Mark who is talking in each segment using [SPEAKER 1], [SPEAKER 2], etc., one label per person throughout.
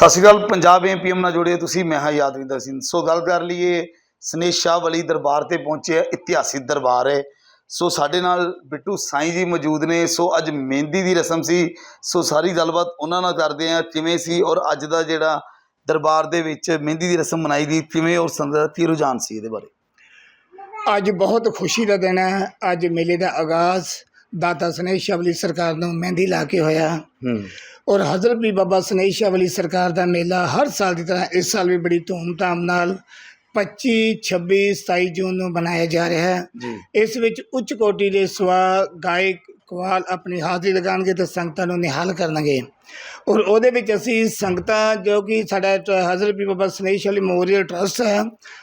[SPEAKER 1] ਸਤਿ ਸ਼੍ਰੀ ਅਕਾਲ, ਪੰਜਾਬ ਐਮਪੀਐਮ ਨਾਲ ਜੁੜੇ ਤੁਸੀਂ, ਮੈਂ ਹਾਂ ਯਾਦਵਿੰਦਰ ਸਿੰਘ। ਸੋ ਗੱਲ ਕਰ ਲਈਏ, ਸਨੇਹ ਸ਼ਾਹ ਵਲੀ ਦਰਬਾਰ ਤੇ ਪਹੁੰਚੇ ਆ, ਇਤਿਹਾਸਿਕ ਦਰਬਾਰ ਹੈ। ਸੋ ਸਾਡੇ ਨਾਲ ਬਿੱਟੂ ਸਾਈਂ ਜੀ ਮੌਜੂਦ ਨੇ, ਸੋ ਅੱਜ ਮਹਿੰਦੀ ਦੀ ਰਸਮ ਸੀ। ਸੋ ਸਾਰੀ ਗੱਲਬਾਤ ਉਹਨਾਂ ਨਾਲ ਕਰਦੇ ਆ ਕਿਵੇਂ ਸੀ ਔਰ ਅੱਜ ਦਾ ਜਿਹੜਾ ਦਰਬਾਰ ਦੇ ਵਿੱਚ ਮਹਿੰਦੀ ਦੀ ਰਸਮ ਮਨਾਈ ਦੀ ਕਿਵੇਂ ਔਰ ਸੰਗਤ ਕੀ ਰੁਝਾਨ ਸੀ ਇਹਦੇ ਬਾਰੇ?
[SPEAKER 2] ਅੱਜ ਬਹੁਤ ਖੁਸ਼ੀ ਦਾ ਦਿਨ ਹੈ, ਅੱਜ ਮੇਲੇ ਦਾ ਆਗਾਜ਼ ਦਾਤਾ ਸਨੇਹ ਸ਼ਬਲੀ ਸਰਕਾਰ ਨੂੰ ਮਹਿੰਦੀ ਲਾ ਕੇ ਹੋਇਆ।
[SPEAKER 1] ਹੂੰ।
[SPEAKER 2] ਔਰ ਹਜ਼ਰਤ ਵੀ ਬਾਬਾ ਸਨੇਹ ਸ਼ਬਲੀ ਸਰਕਾਰ ਦਾ ਮੇਲਾ ਹਰ ਸਾਲ ਦੀ ਤਰ੍ਹਾਂ ਇਸ ਸਾਲ ਵੀ ਬੜੀ ਧੂਮਧਾਮ ਨਾਲ 25 26 27 ਜੂਨ ਨੂੰ ਮਨਾਇਆ ਜਾ ਰਿਹਾ ਹੈ। ਇਸ ਵਿੱਚ ਉੱਚ ਕੋਟੀ ਦੇ ਸਵਾ ਗਾਇਕ ਕਵਾਲ ਆਪਣੀ ਹਾਜ਼ਰੀ ਲਗਾਉਣਗੇ ਤੇ ਸੰਗਤਾਂ ਨੂੰ ਨਿਹਾਲ ਕਰਨਗੇ। ਔਰ ਉਹਦੇ ਵਿੱਚ ਅਸੀਂ ਸੰਗਤਾਂ ਜੋ ਕਿ ਸਾਡਾ ਹਜ਼ਰਤ ਵੀ ਬਾਬਾ ਸਨੇਸ਼ ਅਲੀ ਮੈਮੋਰੀਅਲ ਟਰਸਟ ਹੈ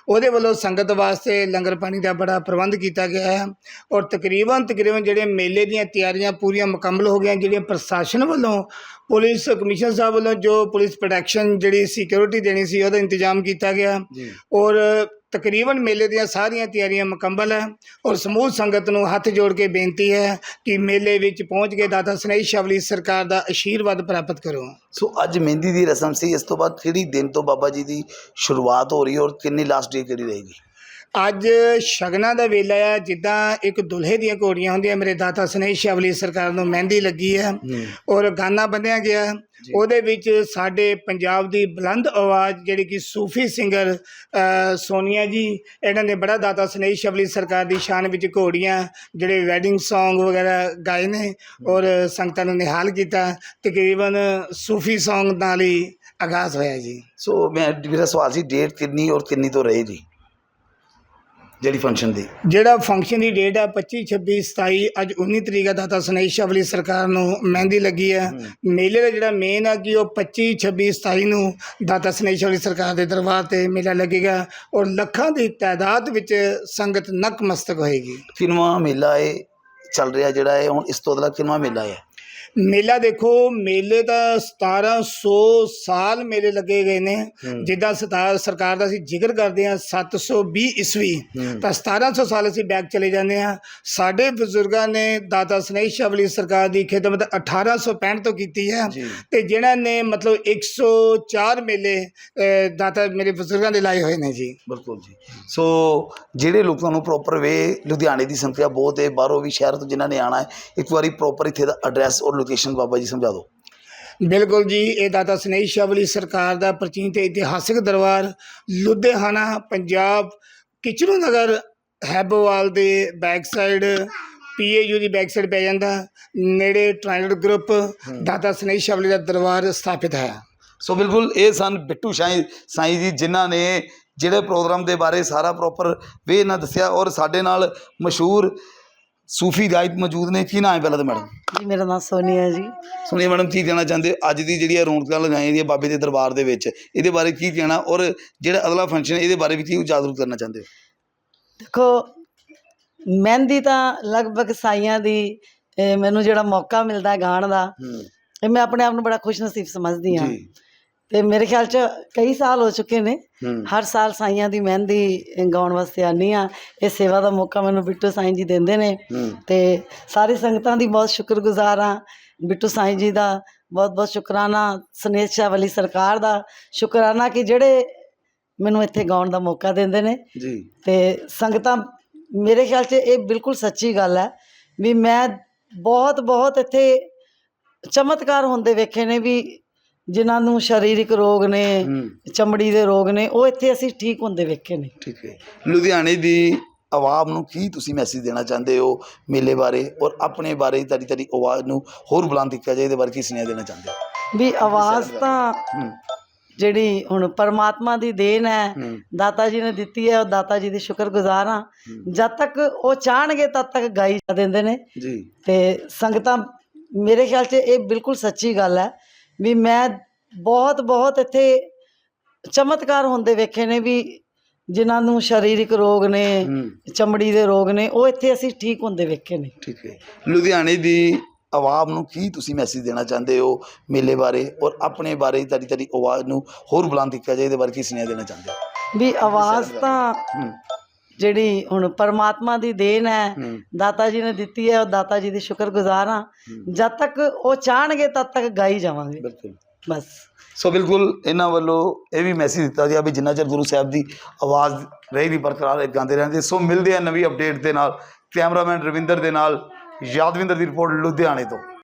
[SPEAKER 2] ਉਹਦੇ ਵੱਲੋਂ ਸੰਗਤ ਵਾਸਤੇ ਲੰਗਰ ਪਾਣੀ ਦਾ ਬੜਾ ਪ੍ਰਬੰਧ ਕੀਤਾ ਗਿਆ ਹੈ। ਔਰ ਤਕਰੀਬਨ ਤਕਰੀਬਨ ਜਿਹੜੇ ਮੇਲੇ ਦੀਆਂ ਤਿਆਰੀਆਂ ਪੂਰੀਆਂ ਮੁਕੰਮਲ ਹੋ ਗਈਆਂ ਜਿਹੜੀਆਂ ਪ੍ਰਸ਼ਾਸਨ ਵੱਲੋਂ ਪੁਲਿਸ ਕਮਿਸ਼ਨ ਸਾਹਿਬ ਵੱਲੋਂ ਜੋ ਪੁਲਿਸ ਪ੍ਰੋਟੈਕਸ਼ਨ ਜਿਹੜੀ ਸਿਕਿਉਰਿਟੀ ਦੇਣੀ ਸੀ ਉਹਦਾ ਇੰਤਜ਼ਾਮ ਕੀਤਾ ਗਿਆ। ਔਰ ਤਕਰੀਬਨ ਮੇਲੇ ਦੀਆਂ ਸਾਰੀਆਂ ਤਿਆਰੀਆਂ ਮੁਕੰਮਲ ਹੈ ਔਰ ਸਮੂਹ ਸੰਗਤ ਨੂੰ ਹੱਥ ਜੋੜ ਕੇ ਬੇਨਤੀ ਹੈ ਕਿ ਮੇਲੇ ਵਿੱਚ ਪਹੁੰਚ ਕੇ ਦਾਦਾ ਸਨੇਹ ਸ਼ਵਲੀ ਸਰਕਾਰ ਦਾ ਆਸ਼ੀਰਵਾਦ ਪ੍ਰਾਪਤ ਕਰੋ।
[SPEAKER 1] ਸੋ ਅੱਜ ਮਹਿੰਦੀ ਦੀ ਰਸਮ ਸੀ, ਇਸ ਤੋਂ ਬਾਅਦ ਕਿਹੜੀ ਦਿਨ ਤੋਂ ਬਾਬਾ ਜੀ ਦੀ ਸ਼ੁਰੂਆਤ ਹੋ ਰਹੀ ਔਰ ਕਿੰਨੀ ਲਾਸਟ ਡੇ ਕਿਹੜੀ ਰਹੇਗੀ?
[SPEAKER 2] ਅੱਜ ਸ਼ਗਨਾਂ ਦਾ ਵੇਲਾ ਹੈ ਜਿੱਦਾਂ ਇੱਕ ਦੁਲਹੇ ਦੀਆਂ ਘੋੜੀਆਂ ਹੁੰਦੀਆਂ ਮੇਰੇ ਦਾਤਾ ਸਨੇਹ ਸ਼ਵਲੀ ਸਰਕਾਰ ਨੂੰ ਮਹਿੰਦੀ ਲੱਗੀ ਹੈ। ਔਰ ਗਾਨਾ ਬੰਨਿਆ ਗਿਆ। ਉਹਦੇ ਵਿੱਚ ਸਾਡੇ ਪੰਜਾਬ ਦੀ ਬੁਲੰਦ ਆਵਾਜ਼ ਜਿਹੜੀ ਕਿ ਸੂਫੀ ਸਿੰਗਰ ਸੋਨੀਆ ਜੀ ਇਹਨਾਂ ਨੇ ਬੜਾ ਦਾਤਾ ਸਨੇਹ ਸ਼ਬਲੀ ਸਰਕਾਰ ਦੀ ਸ਼ਾਨ ਵਿੱਚ ਘੋੜੀਆਂ ਜਿਹੜੇ ਵੈਡਿੰਗ Song ਵਗੈਰਾ ਗਾਏ ਨੇ ਔਰ ਸੰਗਤਾਂ ਨੂੰ ਨਿਹਾਲ ਕੀਤਾ। ਤਕਰੀਬਨ ਸੂਫੀ Song ਨਾਲ ਹੀ ਆਗਾਜ਼ ਹੋਇਆ ਜੀ।
[SPEAKER 1] ਸੋ ਮੈਂ ਮੇਰਾ ਸਵਾਲ ਸੀ ਡੇਟ ਕਿੰਨੀ ਔਰ ਕਿੰਨੀ ਤੋਂ ਰਹੇਗੀ ਜਿਹੜੀ ਫੰਕਸ਼ਨ ਦੀ।
[SPEAKER 2] ਜਿਹੜਾ ਫੰਕਸ਼ਨ ਦੀ ਡੇਟ ਹੈ 25 26 27 ਅੱਜ 19 ਤਰੀਕ ਹੈ ਦਾਤਾ ਸਨੇਹ ਸ਼ਬਲੀ ਸਰਕਾਰ ਨੂੰ ਮਹਿੰਦੀ ਲੱਗੀ ਹੈ। ਮੇਲੇ ਦਾ ਜਿਹੜਾ ਮੇਨ ਹੈ ਕਿ ਉਹ 25 26 27 ਨੂੰ ਦਾਤਾ ਸਨੇਹ ਸ਼ਬਲੀ ਸਰਕਾਰ ਦੇ ਦਰਬਾਰ ਤੇ ਮੇਲਾ ਲੱਗੇਗਾ ਔਰ ਲੱਖਾਂ ਦੀ ਤਾਦਾਦ ਵਿੱਚ ਸੰਗਤ ਨਕਮਸਤਕ ਹੋਏਗੀ।
[SPEAKER 1] ਕਿੰਨਵਾਂ ਮੇਲਾ ਹੈ ਚੱਲ ਰਿਹਾ ਜਿਹੜਾ ਹੈ ਹੁਣ ਇਸ ਤੋਂ ਅਗਲਾ ਕਿੰਨਵਾਂ ਮੇਲਾ ਹੈ।
[SPEAKER 2] ਮੇਲਾ ਦੇਖੋ ਮੇਲੇ ਦਾ 1700 ਸਾਲ ਮੇਲੇ ਲੱਗੇ ਗਏ ਨੇ। ਜਿੱਦਾਂ ਸਤਾ- ਸਰਕਾਰ ਦਾ ਅਸੀਂ ਜ਼ਿਕਰ ਕਰਦੇ ਹਾਂ 720 ਈਸਵੀ ਤਾਂ 1700 ਸਾਲ ਅਸੀਂ ਬੈਕ ਚਲੇ ਜਾਂਦੇ ਹਾਂ। ਸਾਡੇ ਬਜ਼ੁਰਗਾਂ ਨੇ ਦਾਦਾ ਸਨੇਹ ਸ਼ਬਲੀ ਸਰਕਾਰ ਦੀ ਖਿਦਮਤ 1865 ਤੋਂ ਕੀਤੀ ਹੈ
[SPEAKER 1] ਜੀ।
[SPEAKER 2] ਤੇ ਜਿਨ੍ਹਾਂ ਨੇ ਮਤਲਬ 104 ਮੇਲੇ ਅਹ, ਦਾਤਾ ਮੇਰੇ ਬਜ਼ੁਰਗਾਂ ਦੇ ਲਾਏ ਹੋਏ ਨੇ ਜੀ।
[SPEAKER 1] ਬਿਲਕੁਲ ਜੀ। ਸੋ ਜਿਹੜੇ ਲੋਕਾਂ ਨੂੰ ਪ੍ਰੋਪਰ ਵੇ ਲੁਧਿਆਣੇ ਦੀ ਸੰਖਿਆ ਬਹੁਤ ਹੈ ਬਾਹਰੋਂ ਵੀ ਸ਼ਹਿਰ ਤੋਂ ਜਿਨ੍ਹਾਂ ਨੇ ਆਣਾ ਹੈ ਇੱਕ ਵਾਰੀ ਪ੍ਰੋਪਰ ਇੱਥੇ ਦਾ ਐਡਰੈਸ ਔਰ ਲੋਕੇਸ਼ਨ ਬਾਬਾ ਜੀ ਸਮਝਾ ਦਿਓ।
[SPEAKER 2] ਬਿਲਕੁਲ ਜੀ ਇਹ ਦਾਦਾ ਸਨੇਹ ਸ਼ਾਵਲੀ ਸਰਕਾਰ ਦਾ ਪ੍ਰਾਚੀਨ ਤੇ ਇਤਿਹਾਸਿਕ ਦਰਬਾਰ ਲੁਧਿਆਣਾ ਪੰਜਾਬ ਕਿਚਲੂ ਨਗਰ ਹੈਬੋਵਾਲ ਦੇ ਬੈਕ ਸਾਈਡ ਪੀਏਯੂ ਦੀ ਬੈਕ ਸਾਈਡ ਪੈ ਜਾਂਦਾ ਨੇੜੇ ਟ੍ਰਾਇੰਗਲ ਗਰੁੱਪ ਦਾਦਾ ਸਨੇਹ ਸ਼ਾਵਲੀ ਦਾ ਦਰਬਾਰ ਸਥਾਪਿਤ ਹੈ।
[SPEAKER 1] ਸੋ ਬਿਲਕੁਲ ਇਹ ਸਨ ਬਿੱਟੂ ਸਾਈਂ ਸਾਈਂ ਜੀ ਜਿਨ੍ਹਾਂ ਨੇ ਜਿਹੜੇ ਪ੍ਰੋਗਰਾਮ ਦੇ ਬਾਰੇ ਸਾਰਾ ਪ੍ਰੋਪਰ ਵੇ ਨਾਲ ਦੱਸਿਆ ਔਰ ਸਾਡੇ ਨਾਲ ਮਸ਼ਹੂਰ ਸੂਫੀ ਗਾਇਕ ਮੌਜੂਦ ਨੇ ਕੀ ਨਾਮ ਹੈ ਪਹਿਲਾਂ ਤਾਂ ਮੈਡਮ?
[SPEAKER 3] ਜੀ ਮੇਰਾ ਨਾਮ ਸੋਨੀਆ ਜੀ।
[SPEAKER 1] ਸੁਣੀਏ ਮੈਡਮ ਕੀ ਕਹਿਣਾ ਚਾਹੁੰਦੇ ਹੋ? ਅੱਜ ਦੀ ਜਿਹੜੀ ਇਹ ਰੌਣਕਾਂ ਲਗਾਈਆਂ ਦੀਆਂ ਬਾਬੇ ਦੇ ਦਰਬਾਰ ਦੇ ਵਿੱਚ ਇਹਦੇ ਬਾਰੇ ਕੀ ਕਹਿਣਾ ਔਰ ਜਿਹੜਾ ਅਗਲਾ ਫੰਕਸ਼ਨ ਇਹਦੇ ਬਾਰੇ ਵੀ ਕੀ ਜਾਗਰੂਕ ਕਰਨਾ ਚਾਹੁੰਦੇ ਹੋ?
[SPEAKER 3] ਦੇਖੋ ਮਹਿੰਦੀ ਤਾਂ ਲਗਭਗ ਸਾਈਆਂ ਦੀ ਮੈਨੂੰ ਜਿਹੜਾ ਮੌਕਾ ਮਿਲਦਾ ਹੈ ਗਾਣ ਦਾ
[SPEAKER 1] ਹੂੰ।
[SPEAKER 3] ਇਹ ਮੈਂ ਆਪਣੇ ਆਪ ਨੂੰ ਬੜਾ ਖੁਸ਼ ਨਸੀਬ ਸਮਝਦੀ ਹਾਂ।
[SPEAKER 1] ਜੀ।
[SPEAKER 3] ਤੇ ਮੇਰੇ ਖਿਆਲ 'ਚ ਕਈ ਸਾਲ ਹੋ ਚੁੱਕੇ ਨੇ। ਹਰ ਸਾਲ ਸਾਈਆਂ ਦੀ ਮਹਿੰਦੀ ਗਾਉਣ ਵਾਸਤੇ ਆਨੀ ਆ ਇਹ ਸੇਵਾ ਦਾ ਮੌਕਾ ਮੈਨੂੰ ਬਿੱਟੂ ਸਾਈਂ ਜੀ ਦਿੰਦੇ ਨੇ। ਤੇ ਸਾਰੀ ਸੰਗਤਾਂ ਦੀ ਬਹੁਤ ਸ਼ੁਕਰਗੁਜ਼ਾਰ ਹਾਂ। ਬਿੱਟੂ ਸਾਈਂ ਜੀ ਦਾ ਬਹੁਤ ਬਹੁਤ ਸ਼ੁਕਰਾਨਾ ਸ਼ਾਹ ਵਾਲੀ ਸਰਕਾਰ ਦਾ ਸ਼ੁਕਰਾਨਾ ਕਿ ਜਿਹੜੇ ਮੈਨੂੰ ਇੱਥੇ ਗਾਉਣ ਦਾ ਮੌਕਾ ਦਿੰਦੇ ਨੇ।
[SPEAKER 1] ਜੀ।
[SPEAKER 3] ਤੇ ਸੰਗਤਾਂ ਮੇਰੇ ਖਿਆਲ 'ਚ ਇਹ ਬਿਲਕੁਲ ਸੱਚੀ ਗੱਲ ਹੈ ਵੀ ਮੈਂ ਬਹੁਤ ਬਹੁਤ ਇੱਥੇ ਚਮਤਕਾਰ ਹੁੰਦੇ ਵੇਖੇ ਨੇ ਵੀ ਜਿਨ੍ਹਾਂ ਨੂੰ ਸਰੀਰਕ ਰੋਗ ਨੇ ਚਮੜੀ ਦੇ ਰੋਗ ਨੇ ਉਹ ਇੱਥੇ ਅਸੀਂ ਠੀਕ ਹੁੰਦੇ ਵੇਖੇ ਨੇ।
[SPEAKER 1] ਠੀਕ ਹੈ। ਲੁਧਿਆਣੇ ਦੀ ਆਵਾਮ ਨੂੰ ਕੀ ਤੁਸੀਂ ਮੈਸੇਜ ਦੇਣਾ ਚਾਹੁੰਦੇ ਹੋ ਮੇਲੇ ਬਾਰੇ? ਔਰ ਆਪਣੇ ਬਾਰੇ ਤੁਹਾਡੀ ਤੁਹਾਡੀ ਆਵਾਜ਼ ਨੂੰ ਹੋਰ ਬੁਲੰਦ ਕੀਤਾ ਜਾਏ ਇਹਦੇ ਬਾਰੇ ਕੀ ਸੁਨੇਹਾ ਦੇਣਾ ਚਾਹੁੰਦੇ ਹੋ?
[SPEAKER 3] ਵੀ ਆਵਾਜ਼ ਤਾਂ ਜਿਹੜੀ ਹੁਣ ਪਰਮਾਤਮਾ ਦੀ ਦੇਣ ਹੈ
[SPEAKER 1] ਹੂੰ।
[SPEAKER 3] ਦਾਤਾ ਜੀ ਨੇ ਦਿੱਤੀ ਹੈ ਉਹ ਦਾਤਾ ਜੀ ਦੀ ਸ਼ੁਕਰਗੁਜ਼ਾਰ ਹਾਂ। ਜਦ ਤੱਕ ਉਹ ਚਾਹਣਗੇ ਤਦ ਤੱਕ ਗਾਈ ਦਿੰਦੇ ਨੇ।
[SPEAKER 1] ਜੀ।
[SPEAKER 3] ਤੇ ਸੰਗਤਾਂ ਮੇਰੇ ਖਿਆਲ 'ਚ ਇਹ ਬਿਲਕੁਲ ਸੱਚੀ ਗੱਲ ਹੈ ਵੀ ਮੈਂ ਬਹੁਤ ਬਹੁਤ ਇੱਥੇ ਚਮਤਕਾਰ ਹੁੰਦੇ ਵੇਖੇ ਨੇ ਵੀ ਜਿਨ੍ਹਾਂ ਨੂੰ ਸਰੀਰਕ ਰੋਗ ਨੇ ਚਮੜੀ ਦੇ ਰੋਗ ਨੇ ਉਹ ਇੱਥੇ ਅਸੀਂ ਠੀਕ ਹੁੰਦੇ ਵੇਖੇ ਨੇ।
[SPEAKER 1] ਠੀਕ ਹੈ। ਲੁਧਿਆਣੇ ਦੀ ਆਵਾਮ ਨੂੰ ਕੀ ਤੁਸੀਂ ਮੈਸੇਜ ਦੇਣਾ ਚਾਹੁੰਦੇ ਹੋ ਮੇਲੇ ਬਾਰੇ ਔਰ ਆਪਣੇ ਬਾਰੇ ਤੁਹਾਡੀ ਤੁਹਾਡੀ ਆਵਾਜ਼ ਨੂੰ ਹੋਰ ਬੁਲੰਦ ਕੀਤਾ ਜਾਏ ਇਹਦੇ ਬਾਰੇ ਕੀ ਸੁਨੇਹਾ ਦੇਣਾ ਚਾਹੁੰਦੇ ਹੋ?
[SPEAKER 3] ਵੀ ਆਵਾਜ਼ ਤਾਂ ਜਿਹੜੀ ਹੁਣ ਪਰਮਾਤਮਾ ਦੀ ਦੇਣ
[SPEAKER 1] ਹੈ
[SPEAKER 3] ਦਾਤਾ ਜੀ ਨੇ ਦਿੱਤੀ ਹੈ ਉਹ ਦਾਤਾ ਜੀ ਦੀ ਸ਼ੁਕਰਗੁਜ਼ਾਰ ਹਾਂ। ਜਦ ਤੱਕ ਉਹ ਚਾਹਣਗੇ ਤਦ ਤੱਕ ਗਾਈ ਜਾਵਾਂਗੇ।
[SPEAKER 1] ਬਿਲਕੁਲ।
[SPEAKER 3] ਬਸ।
[SPEAKER 1] ਸੋ ਬਿਲਕੁਲ ਇਹਨਾਂ ਵੱਲੋਂ ਇਹ ਵੀ ਮੈਸੇਜ ਦਿੱਤਾ ਗਿਆ ਵੀ ਜਿੰਨਾ ਚਿਰ ਗੁਰੂ ਸਾਹਿਬ ਦੀ ਆਵਾਜ਼ ਰਹੇਗੀ ਬਰਕਰਾਰ ਇਹ ਗਾਉਂਦੇ ਰਹਿੰਦੇ। ਸੋ ਮਿਲਦੇ ਆ ਨਵੀਂ ਅਪਡੇਟ ਦੇ ਨਾਲ। ਕੈਮਰਾਮੈਨ ਰਵਿੰਦਰ ਦੇ ਨਾਲ ਯਾਦਵਿੰਦਰ ਦੀ ਰਿਪੋਰਟ ਲੁਧਿਆਣੇ ਤੋਂ।